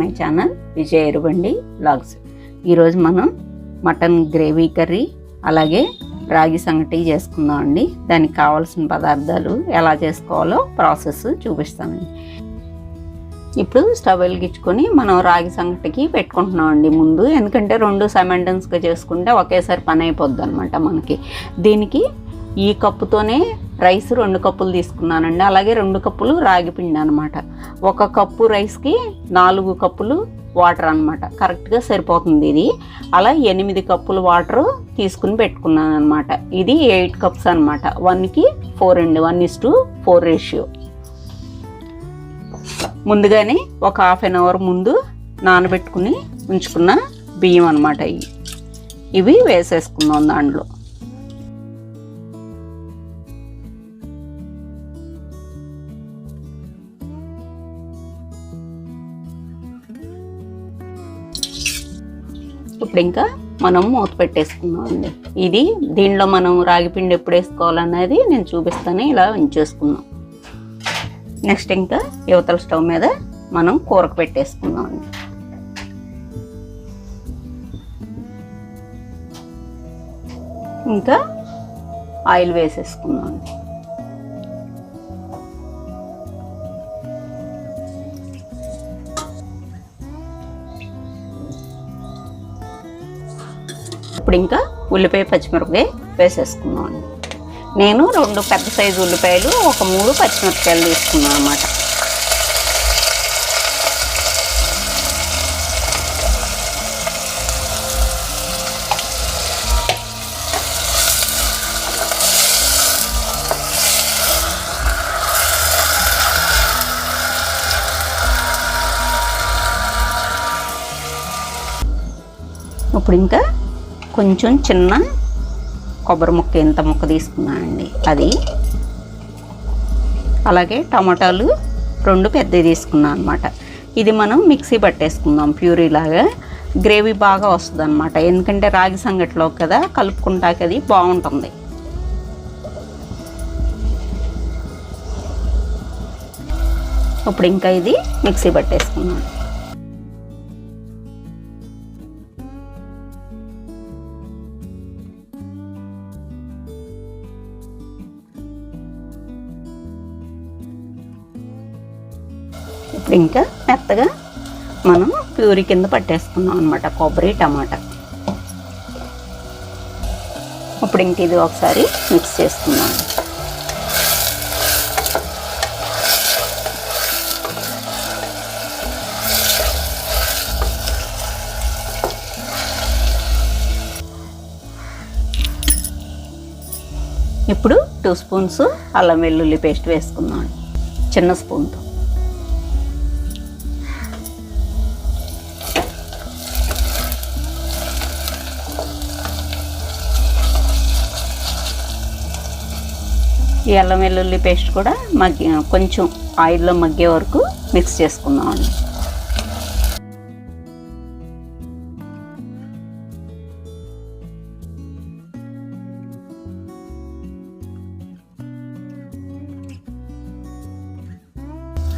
My channel Vijaya Erubandi vlogs ఈరోజు మనం mutton gravy curry అలాగే రాగి సంగటి చేసుకుందాం అండి. దానికి కావాల్సిన పదార్థాలు ఎలా చేసుకోవాలో ప్రాసెస్ చూపిస్తానండి. ఇప్పుడు స్టవ్ వెలిగించుకొని మనం రాగి సంగటికి పెట్టుకుంటున్నాం అండి ముందు. ఎందుకంటే రెండు సెమెంటెన్స్గా చేసుకుంటే ఒకేసారి పని అయిపోద్ది అనమాట మనకి. దీనికి ఈ కప్పుతోనే రైస్ రెండు కప్పులు తీసుకున్నానండి. అలాగే రెండు కప్పులు రాగి పిండి అనమాట ఒక కప్పు రైస్కి నాలుగు కప్పులు వాటర్ అనమాట కరెక్ట్గా సరిపోతుంది ఇది. అలా ఎనిమిది కప్పులు వాటర్ తీసుకుని పెట్టుకున్నాను అనమాట ఇది ఎయిట్ కప్స్ అనమాట వన్కి ఫోర్ అండి. One is to four ratio. ముందుగానే ఒక హాఫ్ అన్ అవర్ ముందు నానబెట్టుకుని ఉంచుకున్న బియ్యం అనమాట ఇవి ఇవి వేసేసుకున్నాం దాంట్లో. ఇప్పుడు ఇంకా మనం మూత పెట్టేసుకుందాం అండి ఇది దీనిలో మనం రాగిపిండి ఎప్పుడు వేసుకోవాలనేది నేను చూపిస్తాను ఇలా ఉంచేసుకుందాం నెక్స్ట్ ఇంకా యువతల స్టవ్ మీద మనం కూరకు పెట్టేసుకుందాం అండి ఇంకా ఆయిల్ వేసేసుకుందాం అండి ఇప్పుడు ఇంకా ఉల్లిపాయ పచ్చిమిరపకాయ వేసేసుకుందాం అండి నేను రెండు పెద్ద సైజు ఉల్లిపాయలు ఒక మూడు పచ్చిమిరపకాయలు తీసుకున్నాను అనమాట ఇప్పుడు ఇంకా కొంచెం చిన్న కొబ్బరి ముక్క ఇంత ముక్క తీసుకున్నానండి. అది అలాగే టమాటాలు రెండు పెద్దవి తీసుకున్నాను అనమాట ఇది మనం మిక్సీ పట్టేసుకుందాం ప్యూరీ లాగా. గ్రేవీ బాగా వస్తుంది అనమాట ఎందుకంటే రాగి సంగట్లో కదా కలుపుకుంటాక అది బాగుంటుంది. ఇప్పుడు ఇంకా ఇది మిక్సీ పట్టేసుకున్నాను ఇప్పుడు ఇంకా మెత్తగా మనం ప్యూరీ కింద పట్టేసుకున్నాం అనమాట కొబ్బరి టమాటా. ఇప్పుడు ఇంక ఇది ఒకసారి మిక్స్ చేసుకున్నాం ఇప్పుడు టూ స్పూన్స్ అల్లం వెల్లుల్లి పేస్ట్ వేసుకున్నాను చిన్న స్పూన్తో ఈ అల్లం వెల్లుల్లి పేస్ట్ కూడా మగ్గి కొంచెం ఆయిల్లో మగ్గే వరకు మిక్స్ చేసుకుందామండి.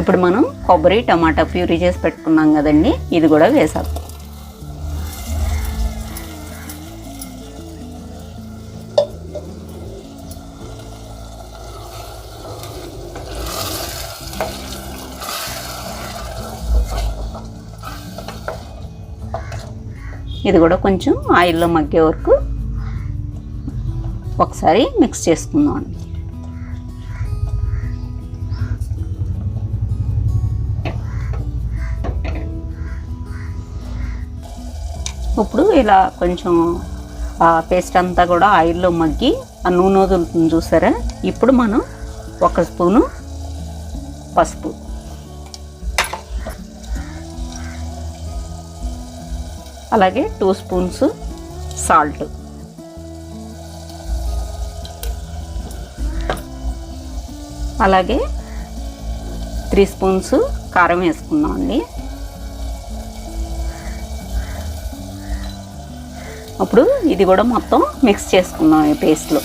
ఇప్పుడు మనం కొబ్బరి టమాటా ప్యూరీ చేసి పెట్టుకున్నాం కదండి. ఇది కూడా వేసాం. ఇది కూడా కొంచెం ఆయిల్లో మగ్గే వరకు ఒకసారి మిక్స్ చేసుకుందాం. అండి ఇప్పుడు ఇలా కొంచెం ఆ పేస్ట్ అంతా కూడా ఆయిల్లో మగ్గి ఆ నూనె వదులుతుంది చూసారా? ఇప్పుడు మనం ఒక స్పూను పసుపు. అలాగే టూ స్పూన్స్ సాల్ట్. అలాగే త్రీ స్పూన్స్ కారం వేసుకుందాం అండి. అప్పుడు ఇది కూడా మొత్తం మిక్స్ చేసుకుందాం ఈ పేస్ట్లో.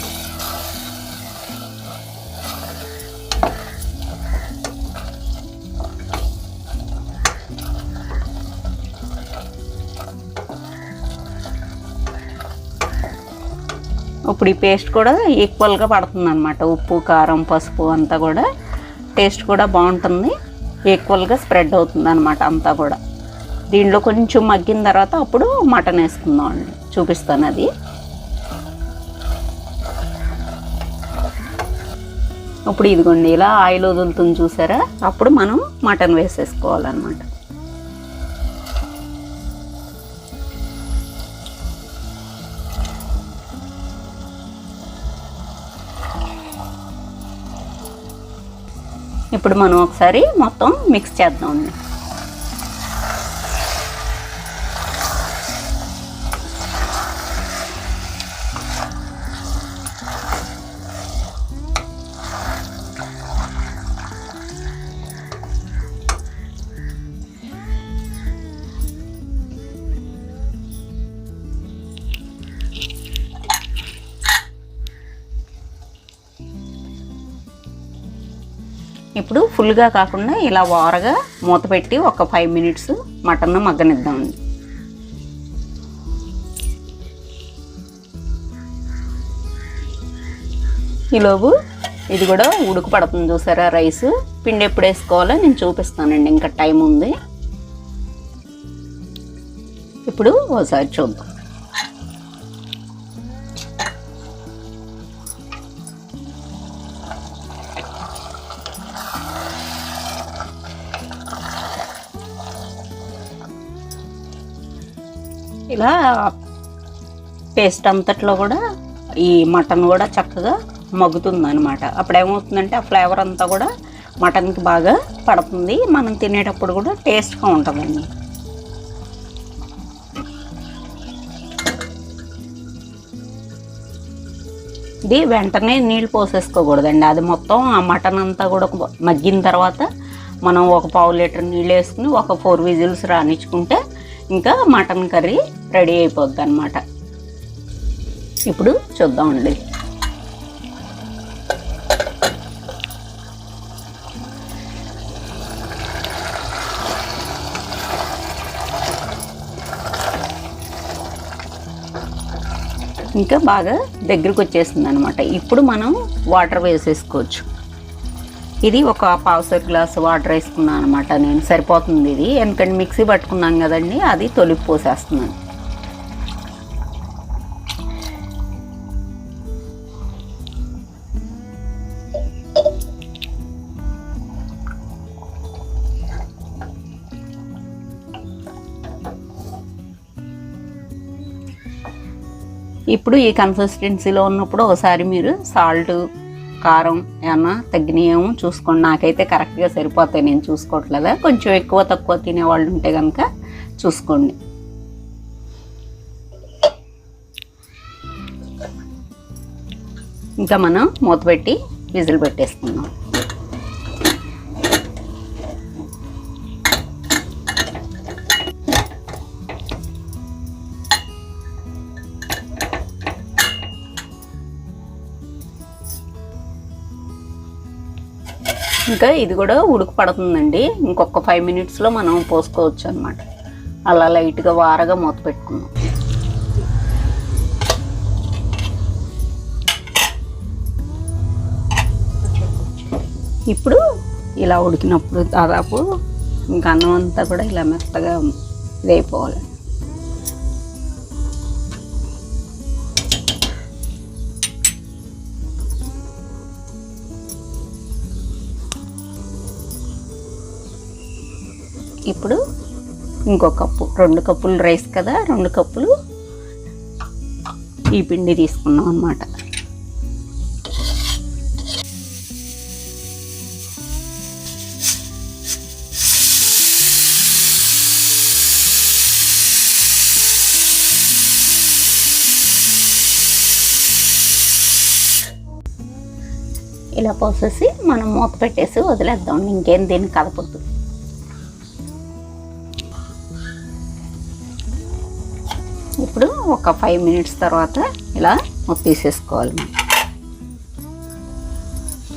ఇప్పుడు ఈ పేస్ట్ కూడా ఈక్వల్గా పడుతుంది అనమాట ఉప్పు కారం పసుపు అంతా కూడా టేస్ట్ కూడా బాగుంటుంది. ఈక్వల్గా స్ప్రెడ్ అవుతుంది అనమాట అంతా కూడా. దీనిలో కొంచెం మగ్గిన తర్వాత అప్పుడు మటన్ వేసుకుందాం అండి చూపిస్తాను అది. ఇప్పుడు ఇదిగోండి ఇలా ఆయిల్ వదులుతుంది చూసారా? అప్పుడు మనం మటన్ వేసేసుకోవాలన్నమాట. ఇప్పుడు మనం ఒకసారి మొత్తం మిక్స్ చేద్దామండి ఇప్పుడు ఫుల్గా కాకుండా ఇలా వారగా మూత పెట్టి ఒక ఫైవ్ మినిట్స్ మటన్ మగ్గనిద్దామండి ఈలోపు ఇది కూడా ఉడుకు పడుతుంది చూసారా రైస్? పిండి ఎప్పుడు వేసుకోవాలో నేను చూపిస్తానండి ఇంకా టైం ఉంది. ఇప్పుడు ఒకసారి చూద్దాం. ఇలా పేస్ట్ అంతట్లో కూడా ఈ మటన్ కూడా చక్కగా మగ్గుతుంది అనమాట అప్పుడు ఏమవుతుందంటే ఆ ఫ్లేవర్ అంతా కూడా మటన్కి బాగా పడుతుంది. మనం తినేటప్పుడు కూడా టేస్ట్గా ఉంటుందండి. ఇది వెంటనే నీళ్ళు పోసేసుకోకూడదండి. అది మొత్తం ఆ మటన్ అంతా కూడా మగ్గిన తర్వాత మనం ఒక పావు లీటర్ నీళ్ళు వేసుకుని ఒక ఫోర్ విజిల్స్ రానిచ్చుకుంటే ఇంకా మటన్ కర్రీ రెడీ అయిపోద్ది అనమాట ఇప్పుడు చూద్దామండి. ఇంకా బాగా దగ్గరకు వచ్చేసింది అనమాట ఇప్పుడు మనం వాటర్ వేసేసుకోవచ్చు. ఇది ఒక పావుసర్ గ్లాస్ వాటర్ వేసుకున్నాను అనమాట నేను. సరిపోతుంది ఇది. ఎందుకంటే మిక్సీ పట్టుకున్నాం కదండి అది తొలిపి పోసేస్తున్నాను. ఇప్పుడు ఈ కన్సిస్టెన్సీలో ఉన్నప్పుడు ఒకసారి మీరు సాల్ట్ కారం ఏమన్నా తగ్గినాయేమో చూసుకోండి. నాకైతే కరెక్ట్గా సరిపోతాయి. నేను చూసుకోవట్లేదా. కొంచెం ఎక్కువ తక్కువ తినేవాళ్ళు ఉంటే కనుక చూసుకోండి. ఇంకా మనం మూత పెట్టి విజిల్ పెట్టేసుకుందాం. ఇంకా ఇది కూడా ఉడుకు పడుతుందండి. ఇంకొక ఫైవ్ మినిట్స్లో మనం పోసుకోవచ్చు అనమాట అలా లైట్గా వారగా మూత పెట్టుకుందాం. ఇప్పుడు ఇలా ఉడికినప్పుడు దాదాపు ఇంకా అన్నం అంతా కూడా ఇలా మెత్తగా వేయిపోవాలి. ఇప్పుడు ఇంకో కప్పు రెండు కప్పులు రైస్ కదా రెండు కప్పులు ఈ పిండి తీసుకున్నాం అన్నమాట. ఇలా పోసేసి మనం మూత పెట్టేసి వదిలేద్దాం ఇంకేం దీన్ని కదపొద్దు ఒక ఫైవ్ మినిట్స్ తర్వాత ఇలా మూత తీసేసుకోవాలి మనం.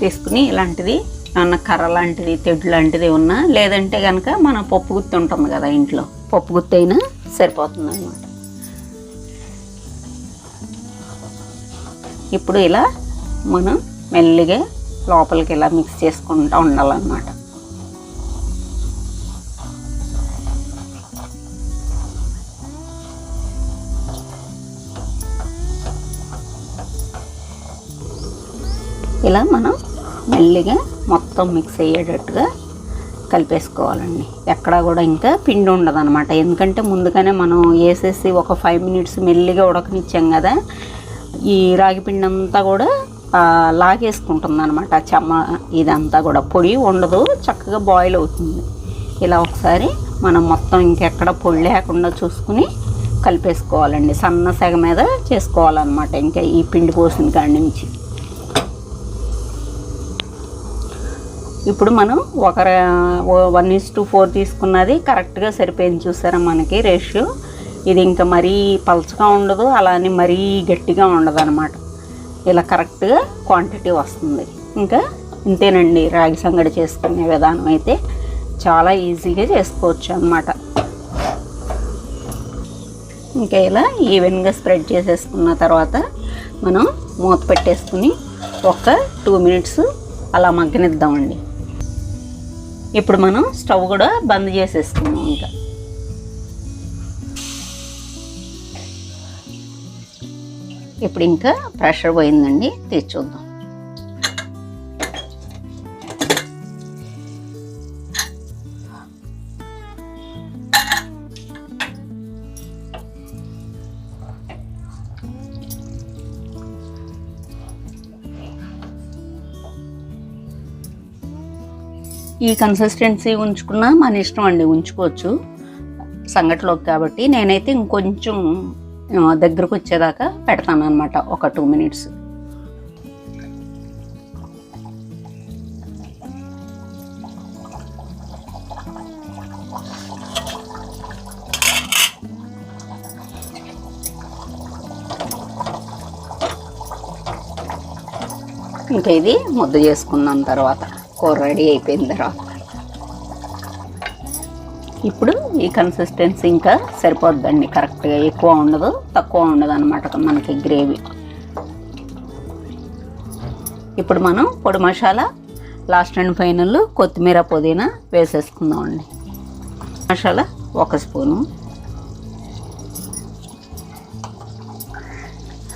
తీసుకుని ఇలాంటిది ఏమన్నా కర్ర లాంటిది తెడ్డు లాంటిది ఉన్నా లేదంటే కనుక మన పప్పు గుత్తి ఉంటుంది కదా ఇంట్లో. పప్పు గుత్తి అయినా సరిపోతుంది అనమాట ఇప్పుడు ఇలా మనం మెల్లిగా లోపలికి ఇలా మిక్స్ చేసుకుంటూ ఉండాలన్నమాట. ఇలా మనం మెల్లిగా మొత్తం మిక్స్ అయ్యేటట్టుగా కలిపేసుకోవాలండి. ఎక్కడా కూడా ఇంకా పిండి ఉండదు అనమాట ఎందుకంటే ముందుగానే మనం వేసేసి ఒక ఫైవ్ మినిట్స్ మెల్లిగా ఉడకనిచ్చాం కదా ఈ రాగి పిండి అంతా కూడా లాగేసుకుంటుంది అనమాట చెమ్మ ఇదంతా కూడా. పొడి ఉండదు చక్కగా బాయిల్ అవుతుంది. ఇలా ఒకసారి మనం మొత్తం ఇంకెక్కడ పొడి లేకుండా చూసుకుని కలిపేసుకోవాలండి. సన్న సెగ మీద చేసుకోవాలన్నమాట. ఇంకా ఈ పిండి పోసిన కాడి నుంచి. ఇప్పుడు మనం ఒక వన్ ఇస్ టు ఫోర్ తీసుకున్నది కరెక్ట్గా సరిపోయింది చూసారా మనకి రేషియో. ఇది ఇంకా మరీ పలచగా ఉండదు అలానే మరీ గట్టిగా ఉండదు అనమాట ఇలా కరెక్ట్గా క్వాంటిటీ వస్తుంది. ఇంకా ఇంతేనండి రాగి సంగడి చేసుకునే విధానం అయితే చాలా ఈజీగా చేసుకోవచ్చు అన్నమాట. ఇంకా ఇలా ఈవెన్గా స్ప్రెడ్ చేసేసుకున్న తర్వాత మనం మూత పెట్టేసుకుని ఒక టూ మినిట్స్ అలా మగ్గనిద్దామండి. ఇప్పుడు మనం స్టవ్ కూడా బంద్ చేసేసుకున్నాం ఇంకా. ఇప్పుడు ఇంకా ప్రెషర్ పోయిందండి తీసి ఈ కన్సిస్టెన్సీ ఉంచుకున్నా మన ఇష్టం అండి ఉంచుకోవచ్చు. సంగటిలోకి కాబట్టి నేనైతే ఇంకొంచెం దగ్గరకు వచ్చేదాకా పెడతాను అనమాట ఒక టూ మినిట్స్ ఇంకా ఇది ముద్ద చేసుకున్నాం తర్వాత. కూర రెడీ అయిపోయిన తర్వాత. ఇప్పుడు ఈ కన్సిస్టెన్సీ ఇంకా సరిపోద్దండి. కరెక్ట్గా ఎక్కువ ఉండదు తక్కువ ఉండదు అనమాట మనకి గ్రేవీ. ఇప్పుడు మనం పొడి మసాలా లాస్ట్ అండ్ ఫైనల్ కొత్తిమీర పుదీనా వేసేసుకుందామండి. మసాలా ఒక స్పూను.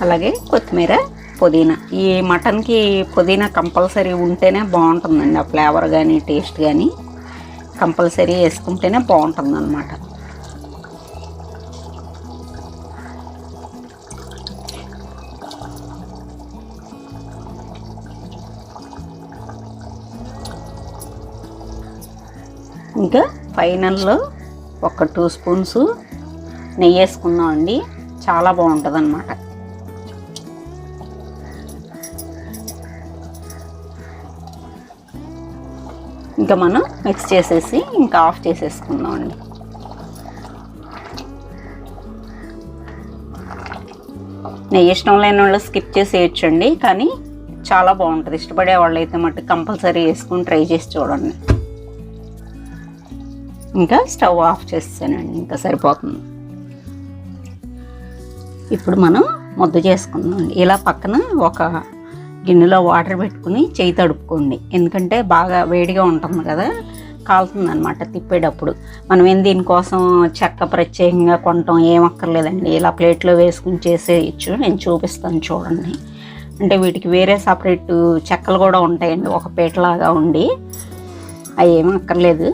అలాగే కొత్తిమీర పుదీనా. ఈ మటన్కి పుదీనా కంపల్సరీ ఉంటేనే బాగుంటుందండి. ఆ ఫ్లేవర్ కానీ టేస్ట్ కానీ కంపల్సరీ వేసుకుంటేనే బాగుంటుంది అనమాట ఇంకా ఫైనల్లో ఒక టూ స్పూన్స్ నెయ్యి వేసుకున్నామండి చాలా బాగుంటుంది అనమాట ఇంకా మనం మిక్స్ చేసేసి ఇంకా ఆఫ్ చేసేసుకుందాం అండి నెయ్యి ఇష్టం లేని వాళ్ళు స్కిప్ చేసి వేయచ్చండి కానీ చాలా బాగుంటుంది. ఇష్టపడే వాళ్ళు అయితే మటు కంపల్సరీ వేసుకుని ట్రై చేసి చూడండి. ఇంకా స్టవ్ ఆఫ్ చేస్తానండి ఇంకా సరిపోతుంది. ఇప్పుడు మనం ముద్ద చేసుకుందాం ఇలా పక్కన ఒక గిన్నెలో వాటర్ పెట్టుకుని చేయి తడుపుకోండి. ఎందుకంటే బాగా వేడిగా ఉంటుంది కదా కాలుతుంది అనమాట తిప్పేటప్పుడు. మనం ఏం దీనికోసం చెక్క ప్రత్యేకంగా కొనటం ఏం అక్కర్లేదండి. ఇలా ప్లేట్లో వేసుకుని చేసేయచ్చు. నేను చూపిస్తాను చూడండి. అంటే వీటికి వేరే సపరేట్ చెక్కలు కూడా ఉంటాయండి. ఒక పీటలాగా ఉండి అవి ఏమీ అక్కర్లేదు.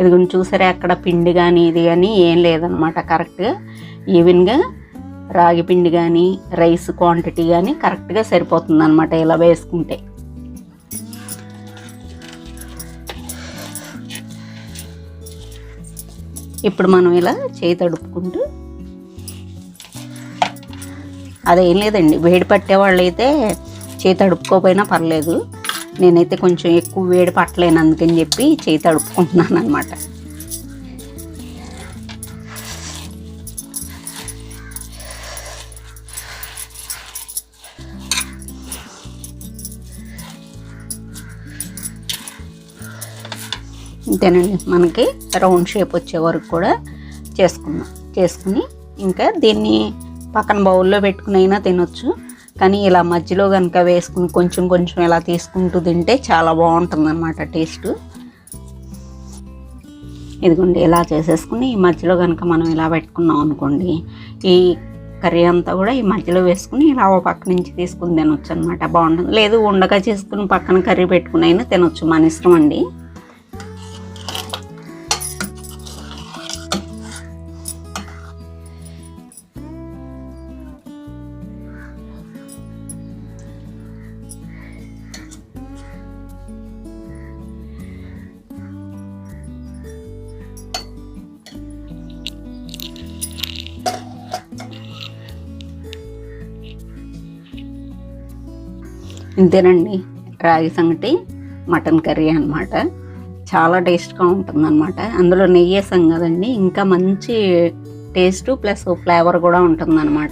ఇదిగోండి చూసారా? అక్కడ పిండి కానీ ఇది కానీ ఏం లేదనమాట కరెక్ట్గా ఈవెన్గా రాగి పిండి కానీ రైస్ క్వాంటిటీ కానీ కరెక్ట్గా సరిపోతుంది అనమాట ఇలా వేసుకుంటే. ఇప్పుడు మనం ఇలా చేయి తడుపుకుంటూ అదేం లేదండి వేడి పట్టేవాళ్ళు అయితే చేయి తడుపుకోపోయినా పర్లేదు. నేనైతే కొంచెం ఎక్కువ వేడి పట్టలేను అందుకని చెప్పి చేయి తడుపుకుంటున్నాను అనమాట ఇంతేనండి. మనకి రౌండ్ షేప్ వచ్చే వరకు కూడా చేసుకుందాం. చేసుకుని ఇంకా దీన్ని పక్కన బౌల్లో పెట్టుకుని అయినా తినొచ్చు. కానీ ఇలా మధ్యలో కనుక వేసుకుని కొంచెం కొంచెం ఇలా తీసుకుంటూ తింటే చాలా బాగుంటుంది అనమాట టేస్ట్. ఇదిగోండి ఇలా చేసేసుకుని ఈ మధ్యలో కనుక మనం ఇలా పెట్టుకున్నాం అనుకోండి ఈ కర్రీ అంతా కూడా ఈ మధ్యలో వేసుకుని ఇలా ఓ పక్క నుంచి తీసుకుని తినొచ్చు అనమాట బాగుంటుంది. లేదు ఉండగా చేసుకుని పక్కన కర్రీ పెట్టుకుని అయినా తినొచ్చు. మన ఇష్టం అండి. ఇంతేనండి రాగి సంగటి మటన్ కర్రీ అన్నమాట. చాలా టేస్ట్గా ఉంటుంది అనమాట అందులో నెయ్యి వేసాం కదండి ఇంకా మంచి టేస్ట్ ప్లస్ ఫ్లేవర్ కూడా ఉంటుందన్నమాట.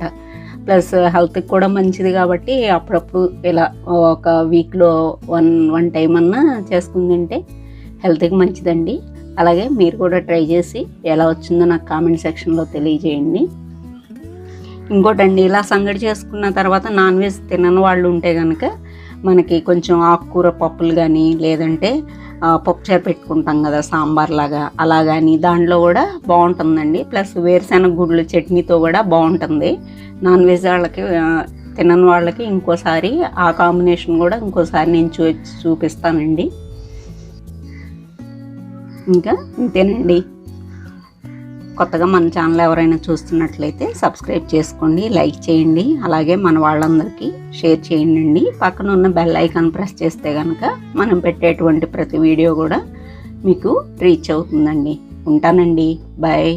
ప్లస్ హెల్త్కి కూడా మంచిది కాబట్టి అప్పుడప్పుడు ఇలా ఒక వీక్లో వన్ వన్ టైం అన్నా చేసుకుని తింటే హెల్త్కి మంచిదండి. అలాగే మీరు కూడా ట్రై చేసి ఎలా వచ్చిందో నాకు కామెంట్ సెక్షన్లో తెలియజేయండి. ఇంకోటండి ఇలా సంగడి చేసుకున్న తర్వాత నాన్ వెజ్ తినని వాళ్ళు ఉంటే కనుక మనకి కొంచెం ఆకుకూర పప్పులు కానీ లేదంటే పప్పుచారు పెట్టుకుంటాం కదా సాంబార్ లాగా. అలా కానీ దాంట్లో కూడా బాగుంటుందండి. ప్లస్ వేరుశెనగ గుడ్లు చట్నీతో కూడా బాగుంటుంది. నాన్ వెజ్ వాళ్ళకి తినని వాళ్ళకి ఇంకోసారి ఆ కాంబినేషన్ కూడా ఇంకోసారి నేను చూ చూపిస్తానండి. ఇంకా ఇంతేనండి. కొత్తగా మన ఛానల్ ఎవరైనా చూస్తున్నట్లయితే సబ్స్క్రైబ్ చేసుకోండి లైక్ చేయండి అలాగే మన వాళ్ళందరికీ షేర్ చేయండి పక్కన ఉన్న బెల్ ఐకాన్ ప్రెస్ చేస్తే కనుక మనం పెట్టేటువంటి ప్రతి వీడియో కూడా మీకు రీచ్ అవుతుందండి. ఉంటానండి. బాయ్.